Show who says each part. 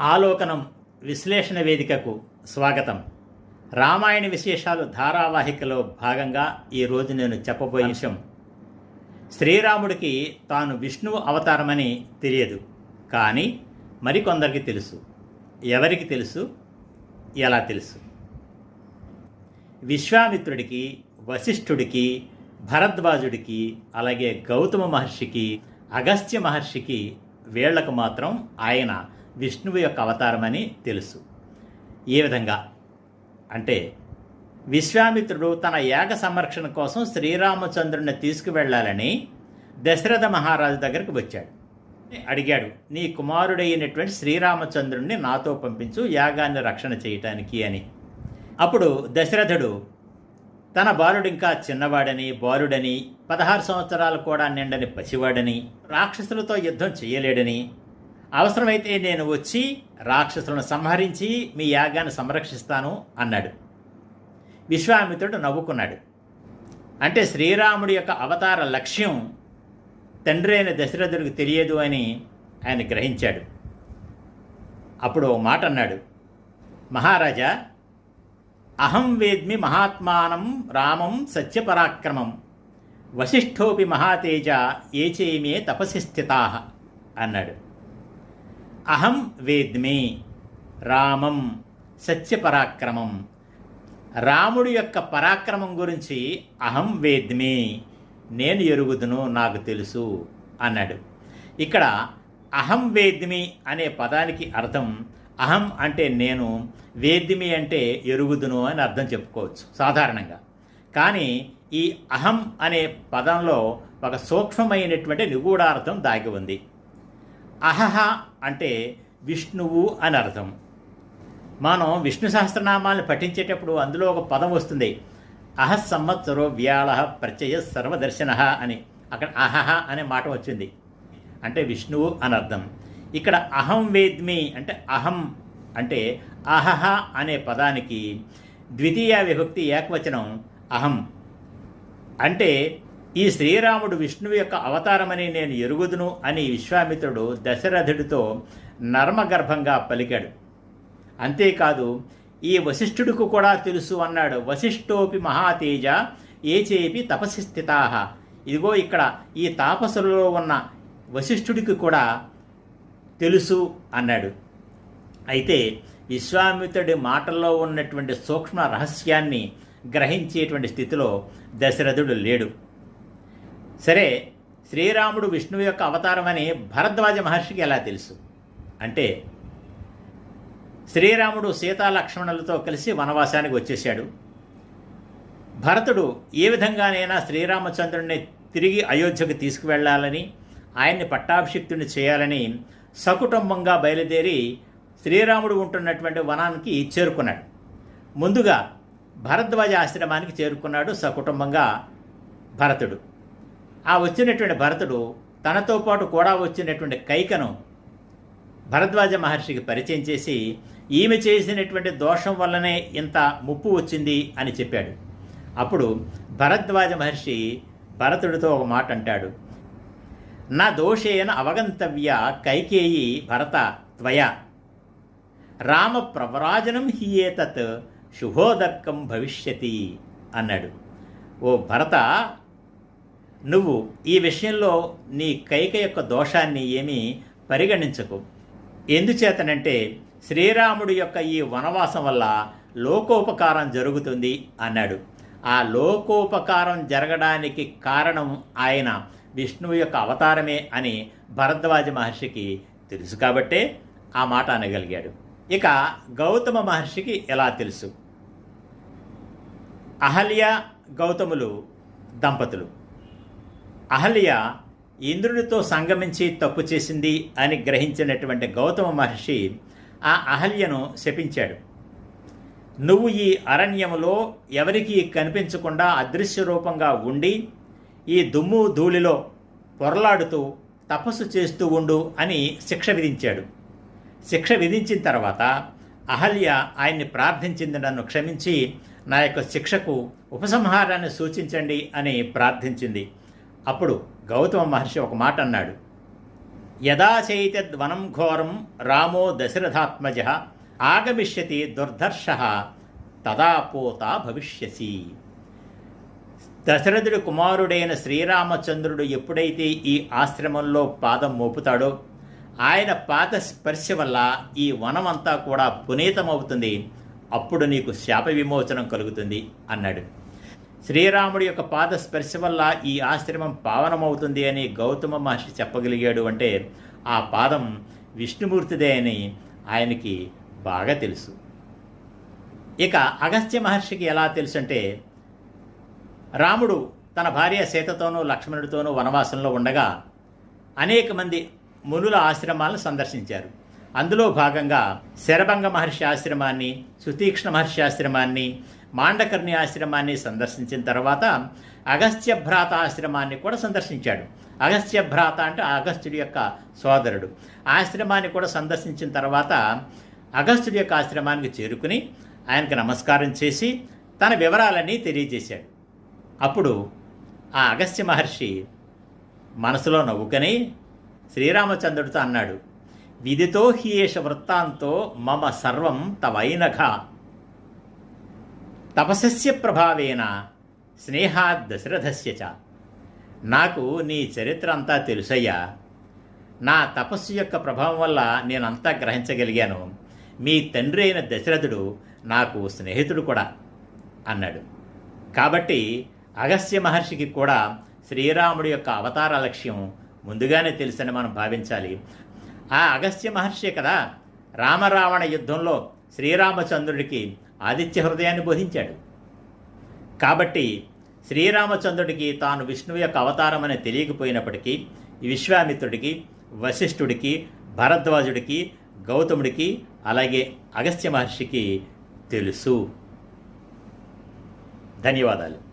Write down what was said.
Speaker 1: ఆలోకనం విశ్లేషణ వేదికకు స్వాగతం. రామాయణ విశేషాలు ధారావాహికలో భాగంగా ఈరోజు నేను చెప్పబోయే విషయం. శ్రీరాముడికి తాను విష్ణువు అవతారమని తెలియదు కానీ మరికొందరికి తెలుసు. ఎవరికి తెలుసు? ఎలా తెలుసు? విశ్వామిత్రుడికి వశిష్ఠుడికి భరద్వాజుడికి అలాగే గౌతమ మహర్షికి అగస్త్య మహర్షికి వీళ్ళకు మాత్రం ఆయన విష్ణువు యొక్క అవతారమని తెలుసు. ఏ విధంగా? అంటే విశ్వామిత్రుడు తన యాగ సంరక్షణ కోసం శ్రీరామచంద్రుని తీసుకువెళ్ళాలని దశరథ మహారాజు దగ్గరికి వచ్చాడు. అడిగాడు నీ కుమారుడైనటువంటి శ్రీరామచంద్రుణ్ణి నాతో పంపించు యాగాన్ని రక్షణ చేయటానికి అని. అప్పుడు దశరథుడు తన బాలుడు ఇంకా చిన్నవాడని బాలుడని పదహారు సంవత్సరాలు కూడా నిండని పసివాడని రాక్షసులతో యుద్ధం చేయలేడని అవసరమైతే నేను వచ్చి రాక్షసులను సంహరించి మీ యాగాన్ని సంరక్షిస్తాను అన్నాడు. విశ్వామిత్రుడు నవ్వుకున్నాడు. అంటే శ్రీరాముడి యొక్క అవతార లక్ష్యం తండ్రి అయిన దశరథుడికి తెలియదు అని ఆయన గ్రహించాడు. అప్పుడు ఓ మాట అన్నాడు. మహారాజా అహం వేద్మి మహాత్మానం రామం సత్యపరాక్రమం వశిష్ఠోపి మహాతేజ ఏచేమే తపసి స్థితా అన్నాడు. అహం వేద్మి రామం సత్యపరాక్రమం. రాముడి యొక్క పరాక్రమం గురించి అహం వేద్మి నేను ఎరుగుదును నాకు తెలుసు అన్నాడు. ఇక్కడ అహం వేద్మి అనే పదానికి అర్థం అహం అంటే నేను వేద్మి అంటే ఎరుగుదును అని అర్థం చెప్పుకోవచ్చు సాధారణంగా. కానీ ఈ అహం అనే పదంలో ఒక సూక్ష్మమైనటువంటి నిగూఢార్థం దాగి ఉంది. అహహ అంటే విష్ణువు అని అర్థం. మనం విష్ణు సహస్రనామాలను పఠించేటప్పుడు అందులో ఒక పదం వస్తుంది. అహ సంవత్సరో వ్యాళ ప్రత్యయ సర్వదర్శన అని. అక్కడ అహహ అనే మాట వచ్చింది. అంటే విష్ణువు అని అర్థం. ఇక్కడ అహం వేద్మి అంటే అహం అంటే అహహ అనే పదానికి ద్వితీయ విభక్తి ఏకవచనం అహం. అంటే ఈ శ్రీరాముడు విష్ణువు యొక్క అవతారమని నేను ఎరుగుదును అని విశ్వామిత్రుడు దశరథుడితో నర్మగర్భంగా పలికాడు. అంతేకాదు ఈ వశిష్ఠుడికి కూడా తెలుసు అన్నాడు వశిష్ఠోపి మహాతేజ ఏచేపి తపసి స్థితాహ ఇదిగో ఇక్కడ ఈ తాపసులలో ఉన్న వశిష్ఠుడికి కూడా తెలుసు అన్నాడు. అయితే విశ్వామిత్రుడి మాటల్లో ఉన్నటువంటి సూక్ష్మ రహస్యాన్ని గ్రహించేటువంటి స్థితిలో దశరథుడు లేడు. సరే శ్రీరాముడు విష్ణువు యొక్క అవతారమని భరద్వాజ మహర్షికి ఎలా తెలుసు? అంటే శ్రీరాముడు సీతా లక్ష్మణులతో కలిసి వనవాసానికి వచ్చేశాడు. భరతుడు ఏ విధంగానైనా శ్రీరామచంద్రుడిని తిరిగి అయోధ్యకు తీసుకువెళ్ళాలని ఆయన్ని పట్టాభిషిక్తుని చేయాలని సకుటుంబంగా బయలుదేరి శ్రీరాముడు ఉంటున్నటువంటి వనానికి చేరుకున్నాడు. ముందుగా భరద్వాజ ఆశ్రమానికి చేరుకున్నాడు సకుటుంబంగా భరతుడు. ఆ వచ్చినటువంటి భరతుడు తనతో పాటు కూడా వచ్చినటువంటి కైకను భరద్వాజ మహర్షికి పరిచయం చేసి ఈమె చేసినటువంటి దోషం వల్లనే ఇంత ముప్పు వచ్చింది అని చెప్పాడు. అప్పుడు భరద్వాజ మహర్షి భరతుడితో ఒక మాట అంటాడు. నా దోషేన అవగంతవ్య కైకేయి భరత త్వయ. రామ ప్రవరాజనం హియేతత్ శుభోదర్కం భవిష్యతి అన్నాడు. ఓ భరత నువ్వు ఈ విషయంలో నీ కైక యొక్క దోషాన్ని ఏమీ పరిగణించకు. ఎందుచేతనంటే శ్రీరాముడి యొక్క ఈ వనవాసం వల్ల లోకోపకారం జరుగుతుంది అన్నాడు. ఆ లోకోపకారం జరగడానికి కారణం ఆయన విష్ణువు యొక్క అవతారమే అని భరద్వాజ మహర్షికి తెలుసు కాబట్టే ఆ మాట అనగలిగాడు. ఇక గౌతమ మహర్షికి ఎలా తెలుసు? అహల్య గౌతములు దంపతులు. అహల్య ఇంద్రుడితో సంగమించి తప్పు చేసింది అని గ్రహించినటువంటి గౌతమ మహర్షి ఆ అహల్యను శపించాడు. నువ్వు ఈ అరణ్యములో ఎవరికీ కనిపించకుండా అదృశ్య రూపంగా ఉండి ఈ దుమ్ము ధూళిలో పొరలాడుతూ తపస్సు చేస్తూ ఉండు అని శిక్ష విధించాడు. శిక్ష విధించిన తర్వాత అహల్య ఆయన్ని ప్రార్థించింది నన్ను క్షమించి నా యొక్క శిక్షకు ఉపసంహారాన్ని సూచించండి అని ప్రార్థించింది. అప్పుడు గౌతమ మహర్షి ఒక మాట అన్నాడు. యదాచైతద్వనం ఘోరం రామో దశరథాత్మజ ఆగమిష్యతి దుర్ధర్ష తదా పోత భవిష్యసి. దశరథుడి కుమారుడైన శ్రీరామచంద్రుడు ఎప్పుడైతే ఈ ఆశ్రమంలో పాదం మోపుతాడో ఆయన పాద స్పర్శ వల్ల ఈ వనమంతా కూడా పునీతమవుతుంది. అప్పుడు నీకు శాప విమోచనం కలుగుతుంది అన్నాడు. శ్రీరాముడి యొక్క పాద స్పర్శ వల్ల ఈ ఆశ్రమం పావనమవుతుంది అని గౌతమ మహర్షి చెప్పగలిగాడు అంటే ఆ పాదం విష్ణుమూర్తిదే అని ఆయనకి బాగా తెలుసు. ఇక అగస్త్య మహర్షికి ఎలా తెలుసు అంటే రాముడు తన భార్య సీతతోనూ లక్ష్మణుడితోనూ వనవాసంలో ఉండగా అనేక మంది మునుల ఆశ్రమాలను సందర్శించారు. అందులో భాగంగా శరభంగ మహర్షి ఆశ్రమాన్ని సుతీక్ష్ణ మహర్షి ఆశ్రమాన్ని మాండకర్ణి ఆశ్రమాన్ని సందర్శించిన తర్వాత అగస్త్య భ్రాత ఆశ్రమాన్ని కూడా సందర్శించాడు. అగస్త్య భ్రాత అంటే అగస్త్యుడి యొక్క సోదరుడు. ఆశ్రమాన్ని కూడా సందర్శించిన తర్వాత అగస్త్యుడి యొక్క ఆశ్రమానికి చేరుకుని ఆయనకు నమస్కారం చేసి తన వివరాలన్నీ తెలియజేశాడు. అప్పుడు ఆ అగస్త్య మహర్షి మనసులో నవ్వుకొని శ్రీరామచంద్రుడితో అన్నాడు విదితో హియేష వృత్తాంతో మమ సర్వం తవైనఘ. తపస్య ప్రభావేన స్నేహాద్ దశరథస్య చ. నాకు నీ చరిత్ర అంతా తెలుసయ్యా. నా తపస్సు యొక్క ప్రభావం వల్ల నేనంతా గ్రహించగలిగాను. మీ తండ్రి అయిన దశరథుడు నాకు స్నేహితుడు కూడా అన్నాడు. కాబట్టి అగస్త్య మహర్షికి కూడా శ్రీరాముడి యొక్క అవతార లక్ష్యం ముందుగానే తెలుసని మనం భావించాలి. ఆ అగస్త్య మహర్షి కదా రామరావణ యుద్ధంలో శ్రీరామచంద్రుడికి ఆదిత్య హృదయాన్ని బోధించాడు. కాబట్టి శ్రీరామచంద్రుడికి తాను విష్ణువు యొక్క అవతారమని తెలియకపోయినప్పటికీ విశ్వామిత్రుడికి వశిష్ఠుడికి భరద్వాజుడికి గౌతముడికి అలాగే అగస్త్య మహర్షికి తెలుసు. ధన్యవాదాలు.